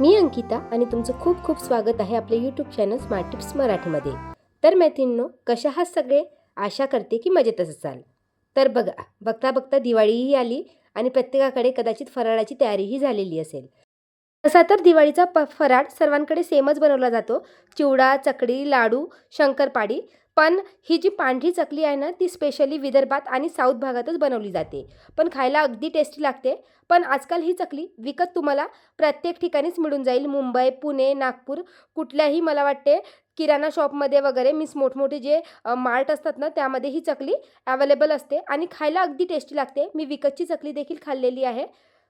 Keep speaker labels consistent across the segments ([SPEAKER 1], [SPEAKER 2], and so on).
[SPEAKER 1] मी अंकिता आणि तुमचं खूप खूप स्वागत आहे आपल्या यूट्यूब चॅनल स्मार्ट टिप्स मराठीमध्ये. तर मैत्रिणींनो कशा आहात सगळे? आशा करते की मजेतच असाल. तर बघा बघता बघता दिवाळीही आली आणि प्रत्येकाकडे कदाचित फराळाची तयारीही झालेली असेल. तसा तर दिवाळीचा प फराळ सर्वांकडे सेमच बनवला जातो. चिवडा चकडी लाडू शंकरपाळी. पण ही जी पांढरी चकली आहे ना ती स्पेशली विदर्भात आणि साऊथ भागातच बनवली जाते. पण खायला अगदी टेस्टी लागते. पण आजकाल ही चकली विकत तुम्हाला प्रत्येक ठिकाणीच मिळून जाईल. मुंबई पुणे नागपूर कुठल्याही मला वाटते किराणा शॉपमध्ये वगैरे मीन्स मोठमोठे जे मार्ट असतात ना त्यामध्ये ही चकली अवेलेबल असते. आणि खायला अगदी टेस्टी लागते. मी विकतची चकली देखील खाल्लेली आहे.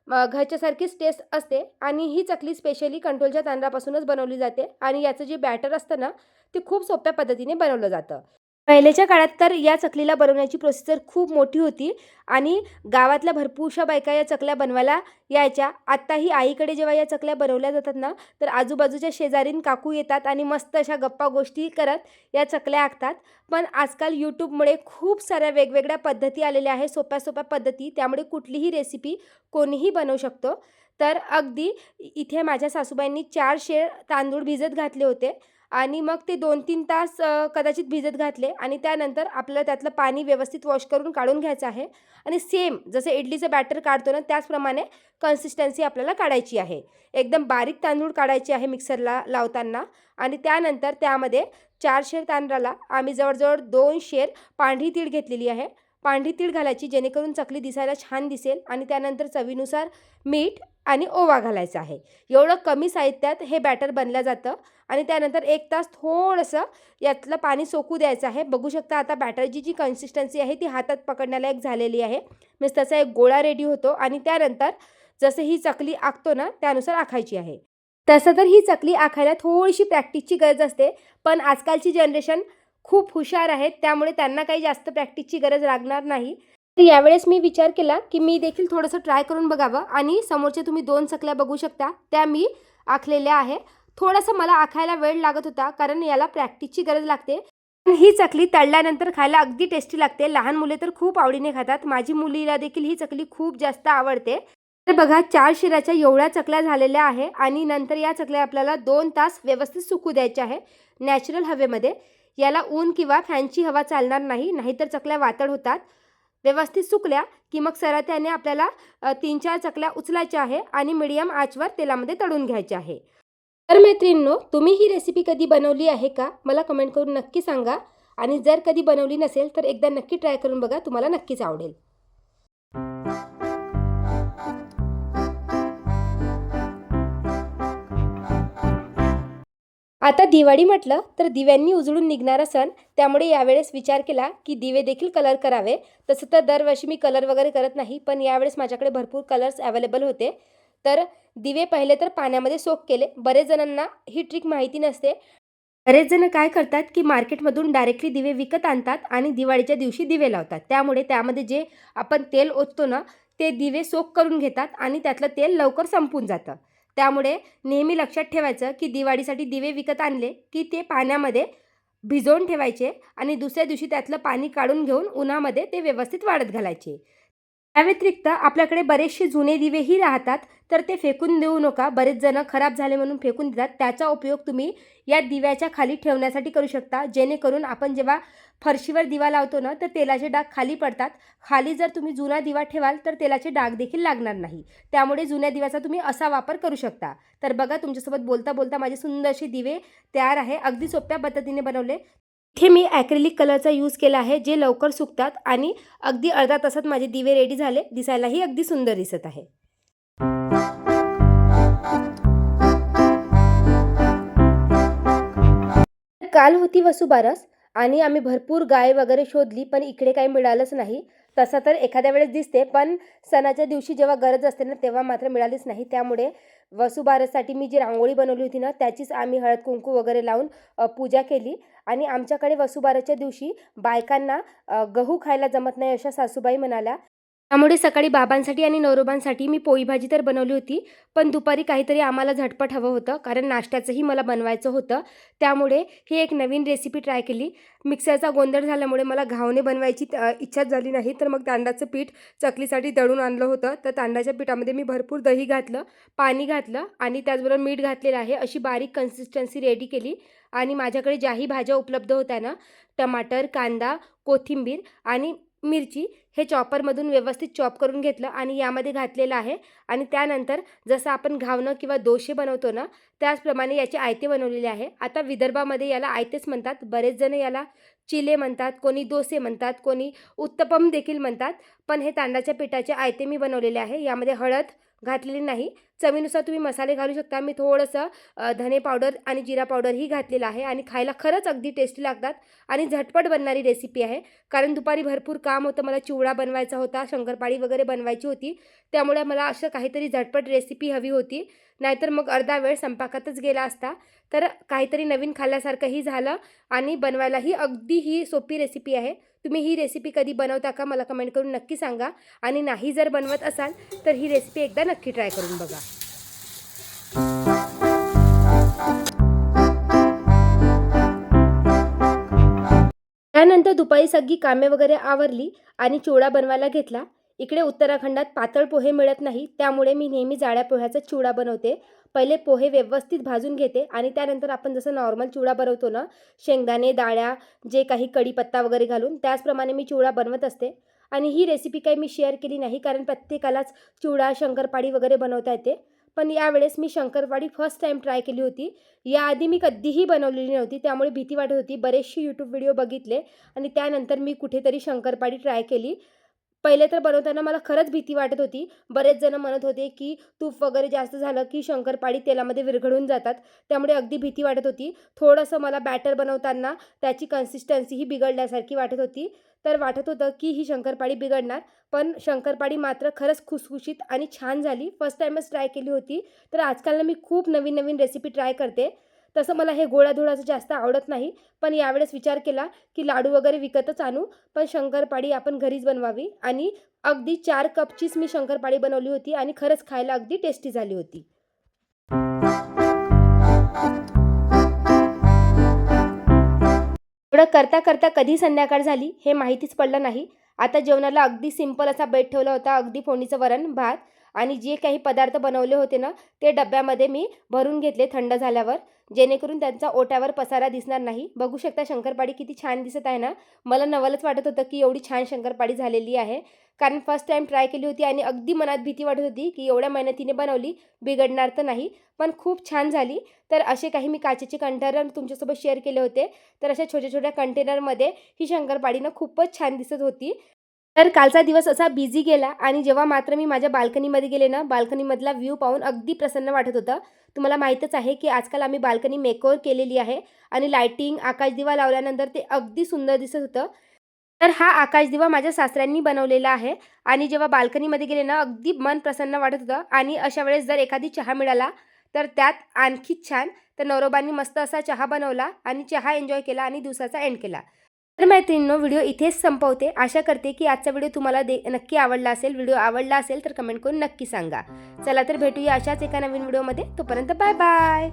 [SPEAKER 1] घरच्यासारखीच टेस्ट असते आणि ही चकली स्पेशली कंट्रोलच्या तांदळापासूनच बनवली जाते आणि याचं जे बॅटर असतं ना ते खूप सोप्या पद्धतीने बनवलं जातं. पहिलेच्या काळात तर या चकलीला बनवण्याची प्रोसेसर खूप मोठी होती आणि गावातल्या भरपूरशा बायका या चकल्या बनवायला यायच्या. आत्ताही आईकडे जेव्हा या चकल्या बनवल्या जातात ना तर आजूबाजूच्या शेजारीन काकू येतात आणि मस्त अशा गप्पा गोष्टी करत या चकल्या आखतात. पण आजकाल यूट्यूबमुळे खूप साऱ्या वेगवेगळ्या पद्धती आलेल्या आहे सोप्या सोप्या पद्धती. त्यामुळे कुठलीही रेसिपी कोणीही बनवू शकतो. तर अगदी इथे माझ्या सासूबाईंनी चार शेर तांदूळ भिजत घातले होते. आणि मग ते दोन तीन तास कदाचित भिजत घातले आणि त्यानंतर आपल्याला त्यातलं पाणी व्यवस्थित वॉश करून काढून घ्यायचं आहे. आणि सेम जसं इडलीचं बॅटर काढतो ना त्याचप्रमाणे कन्सिस्टन्सी आपल्याला काढायची आहे. एकदम बारीक तांदूळ काढायचे आहे मिक्सरला लावताना आणि त्यानंतर त्यामध्ये चार शेर तांदळाला आम्ही जवळजवळ दोन शेर पांढरी तीळ घेतलेली आहे. पांढरी तीळ घालायची जेणेकरून चकली दिसायला छान दिसेल आणि त्यानंतर चवीनुसार मीठ आणि ओवा घालायचा आहे. एवढं कमी साहित्यात हे बॅटर बनलं जातं आणि त्यानंतर एक तास थोडंसं यातलं पाणी सोकू द्यायचं आहे. बघू शकता आता बॅटरची जी कन्सिस्टन्सी आहे ती हातात पकडण्याला एक झालेली आहे. मीन्स त्याचा एक गोळा रेडी होतो आणि त्यानंतर जसं ही चकली आखतो ना त्यानुसार आखायची आहे. तसं तर ही चकली आखायला थोडीशी प्रॅक्टिसची गरज असते पण आजकालची जनरेशन खूप हुशार आहेत त्यामुळे त्यांना काही जास्त प्रॅक्टिसची गरज लागणार नाही. तर यावेळेस मी विचार केला की मी देखील थोडंसं ट्राय करून बघावं आणि समोरचे तुम्ही दोन चकल्या बघू शकता त्या मी आखलेल्या आहे. थोडंसं मला आखायला वेळ लागत होता कारण याला प्रॅक्टिसची गरज लागते. पण ही चकली तळल्यानंतर खायला अगदी टेस्टी लागते. लहान मुले तर खूप आवडीने खातात. माझी मुलीला देखील ही चकली खूप जास्त आवडते. तर बघा चार शिराच्या एवढ्या चकल्या झालेल्या आहे आणि नंतर या चकल्या आपल्याला दोन तास व्यवस्थित सुकू द्यायच्या आहे नॅचरल हवेमध्ये. याला ऊन किंवा फॅनची हवा चालणार नाही नाहीतर चकल्या वातड होतात. व्यवस्थित सुकल्या की मग सरात्याने आपल्याला तीन चार चकल्या उचलायच्या आहे आणि मिडियम आचवर तेलामध्ये तळून घ्यायचे आहे. तर मैत्रिणींनो तुम्ही ही रेसिपी कधी बनवली आहे का? मला कमेंट करून नक्की सांगा. आणि जर कधी बनवली नसेल तर एकदा नक्की ट्राय करून बघा तुम्हाला नक्कीच आवडेल. आता दिवाळी म्हटलं तर दिव्यांनी उजळून निघणारा सण त्यामुळे यावेळेस विचार केला की दिवे देखील कलर करावे. तसं तर दरवर्षी मी कलर वगैरे करत नाही पण यावेळेस माझ्याकडे भरपूर कलर्स अवेलेबल होते. तर दिवे पहिले तर पाण्यामध्ये सोक केले. बरेच जणांना ही ट्रिक माहिती नसते. बरेच जण काय करतात की मार्केटमधून डायरेक्टली दिवे विकत आणतात आणि दिवाळीच्या दिवशी दिवे लावतात. त्यामुळे त्यामध्ये जे आपण तेल ओततो ना ते दिवे सोक करून घेतात आणि त्यातलं तेल लवकर संपून जातं. त्यामुळे नेहमी लक्षात ठेवायचं की दिवाळीसाठी दिवे विकत आणले की ते पाण्यामध्ये भिजवून ठेवायचे आणि दुसऱ्या दिवशी त्यातलं पाणी काढून घेऊन उन्हामध्ये ते व्यवस्थित वाढत घालायचे. या व्यतिरिक्त आपल्याकडे बरेचसे जुने दिवेही राहतात तर ते फेकून देऊ नका. बरेच जण खराब झाले म्हणून फेकून देतात. त्याचा उपयोग तुम्ही या दिव्याच्या खाली ठेवण्यासाठी करू शकता. जेणेकरून आपण जेव्हा फरशीवर दिवा लावतो ना तर तेलाचे डाग खाली पडतात. खाली जर तुम्ही जुना दिवा ठेवाल तर तेलाचे डाग देखील लागणार नाही. त्यामुळे जुन्या दिव्याचा तुम्ही असा वापर करू शकता. तर बघा तुमच्यासोबत बोलता बोलता माझे सुंदरसे दिवे तयार आहे. अगदी सोप्या पद्धतीने बनवले. इथे मी ॲक्रेलिक कलरचा यूज केला आहे जे लवकर सुकतात आणि अगदी अर्धा तासात माझे दिवे रेडी झाले दिसायलाही अगदी सुंदर दिसत आहे. काल होती वसुबारस आणि आम्ही भरपूर गाय वगैरे शोधली पण इकडे काही मिळालंच नाही. तसं तर एखाद्या वेळेस दिसते पण सणाच्या दिवशी जेव्हा गरज असते ना तेव्हा मात्र मिळालीच नाही. त्यामुळे वसुबारससाठी मी जी रांगोळी बनवली होती ना त्याचीच आम्ही हळद कुंकू वगैरे लावून पूजा केली. आणि आमच्याकडे वसुबारसच्या दिवशी बायकांना गहू खायला जमत नाही अशा सासूबाई म्हणाल्या. त्यामुळे सकाळी बाबांसाठी आणि नवरोबांसाठी मी पोळी भाजी तर बनवली होती पण दुपारी काहीतरी आम्हाला झटपट हवं होतं कारण नाश्त्याचंही मला बनवायचं होतं. त्यामुळे ही एक नवीन रेसिपी ट्राय केली. मिक्सरचा गोंधळ झाल्यामुळे मला घावणे बनवायची इच्छाच झाली नाही तर मग तांदळाचं पीठ चकलीसाठी दळून आणलं होतं. तर तांदळाच्या पिठामध्ये मी भरपूर दही घातलं पाणी घातलं आणि त्याचबरोबर मीठ घातलेलं आहे. अशी बारीक कन्सिस्टन्सी रेडी केली आणि माझ्याकडे ज्याही भाज्या उपलब्ध होत्या ना टमाटर कांदा कोथिंबीर आणि मिरची हे चॉपरमधून व्यवस्थित चॉप करून घेतलं आणि यामध्ये घातलेलं आहे. आणि त्यानंतर जसं आपण घावणं किंवा दोशे बनवतो ना त्याचप्रमाणे याचे आयते बनवलेले आहे. आता विदर्भामध्ये याला आयतेच म्हणतात. बरेच जण याला चिले म्हणतात कोणी दोसे म्हणतात कोणी उत्तपम देखील म्हणतात. पण हे तांदळाच्या पिठाचे आयते मी बनवलेले आहे. यामध्ये हळद घातलेली नाही. चवीनुसार तुम्ही मसाले घालू शकता. मी थोडंसं धने पावडर आणि जिरा पावडरही घातलेलं आहे आणि खायला खरंच अगदी टेस्टी लागतात आणि झटपट बनणारी रेसिपी आहे. कारण दुपारी भरपूर काम होतं. मला चिवडा बनवायचा होता शंकरपाळी वगैरे बनवायची होती. त्यामुळे मला असं काहीतरी झटपट रेसिपी हवी होती. नाहीतर मग अर्धा वेळ स्वयंपाकातच गेला असता. तर काहीतरी नवीन खाल्ल्यासारखंही झालं आणि बनवायलाही अगदी ही सोपी रेसिपी आहे. तुम्ही ही रेसिपी कधी बनवता का मला कमेंट करून नक्की सांगा. आणि नाही जर बनवत असाल तर ही रेसिपी एकदा नक्की ट्राय करून बघा. त्यानंतर दुपारी सगळी कामे वगैरे आवरली आणि चिवडा बनवायला घेतला. इकडे उत्तराखंडात पातळ पोहे मिळत नाही त्यामुळे मी नेहमी जाळ्या पोह्याचा चिवडा बनवते. पहिले पोहे व्यवस्थित भाजून घेते आणि त्यानंतर आपण जसं नॉर्मल चिवडा बनवतो ना शेंगदाणे डाळ्या जे काही कढीपत्ता वगैरे घालून त्याचप्रमाणे मी चिवडा बनवत असते. आणि ही रेसिपी काही मी शेअर केली नाही कारण प्रत्येकालाच चिवडा शंकरपाळी वगैरे बनवता येते. पण यावेळेस मी शंकरपाळी फर्स्ट टाईम ट्राय केली होती. याआधी मी कधीही बनवलेली नव्हती त्यामुळे भीती वाटत होती. बरेचसे यूट्यूब व्हिडिओ बघितले आणि त्यानंतर मी कुठेतरी शंकरपाळी ट्राय केली. पहिले तर बनवताना मला खरंच भीती वाटत होती. बरेच जण म्हणत होते की तूप वगैरे जास्त झालं की शंकरपाळी तेलामध्ये विरघळून जातात. त्यामुळे अगदी भीती वाटत होती. थोडंसं मला बॅटर बनवताना त्याची कन्सिस्टन्सी ही बिघडल्यासारखी वाटत होती. तर वाटत होतं की ही शंकरपाळी बिघडणार. पण शंकरपाळी मात्र खरंच खुसखुशीत आणि छान झाली. फर्स्ट टाईमच ट्राय केली होती. तर आजकाल ना मी खूप नवीन नवीन रेसिपी ट्राय करते. तसं मला हे गोळाधोळाचं जास्त आवडत नाही. पण यावेळेस विचार केला की लाडू वगैरे विकतच आणू. पण शंकरपाळी आपण घरीच बनवावी. आणि अगदी चार कपचीच मी शंकरपाळी बनवली होती आणि खरंच खायला अगदी टेस्टी झाली होती. एवढं करता करता कधी संध्याकाळ झाली हे माहितीच पडलं नाही. आता जेवणाला अगदी सिंपल असा बेट ठेवला होता. अगदी फोडणीचं वरण भात आणि जे काही पदार्थ बनवले होते ना ते डब्यामध्ये मी भरून घेतले थंड झाल्यावर. जेणेकरून त्यांचा ओट्यावर पसारा दिसणार नाही. बघू शकता शंकरपाळी किती छान दिसत आहे ना? मला नवलच वाटत होतं की एवढी छान शंकरपाळी झालेली आहे. कारण फर्स्ट टाईम ट्राय केली होती आणि अगदी मनात भीती वाटत होती की एवढ्या मेहनतीने बनवली बिघडणार तर नाही. पण खूप छान झाली. तर असे काही मी काचेचे कंटेनर तुमच्यासोबत शेअर केले होते. तर अशा छोट्या छोट्या कंटेनरमध्ये ही शंकरपाळीनं खूपच छान दिसत होती. तर कालचा दिवस असा बिझी गेला आणि जेव्हा मात्र मी माझ्या बाल्कनीमध्ये गेले ना बाल्कनीमधला व्ह्यू पाहून अगदी प्रसन्न वाटत होतं. तुम्हाला माहीतच आहे की आजकाल आम्ही बाल्कनी मेकओवर केलेली आहे आणि लायटिंग आकाशदिवा लावल्यानंतर ते अगदी सुंदर दिसत होतं. तर हा आकाशदिवा माझ्या सासऱ्यांनी बनवलेला आहे आणि जेव्हा बाल्कनीमध्ये गेले ना अगदी मन प्रसन्न वाटत होतं आणि अशा वेळेस जर एखादी चहा मिळाला तर त्यात आणखीच छान तर नवरोबांनी मस्त असा चहा बनवला आणि चहा एन्जॉय केला आणि दिवसाचा एंड केला. तर मैत्रिणींनो व्हिडिओ इथेच संपवते. आशा करते की आजचा व्हिडिओ तुम्हाला दे नक्की आवडला असेल व्हिडिओ आवडला असेल तर कमेंट करून नक्की सांगा. चला तर भेटूया अशाच एका नवीन व्हिडिओमध्ये. तोपर्यंत बाय बाय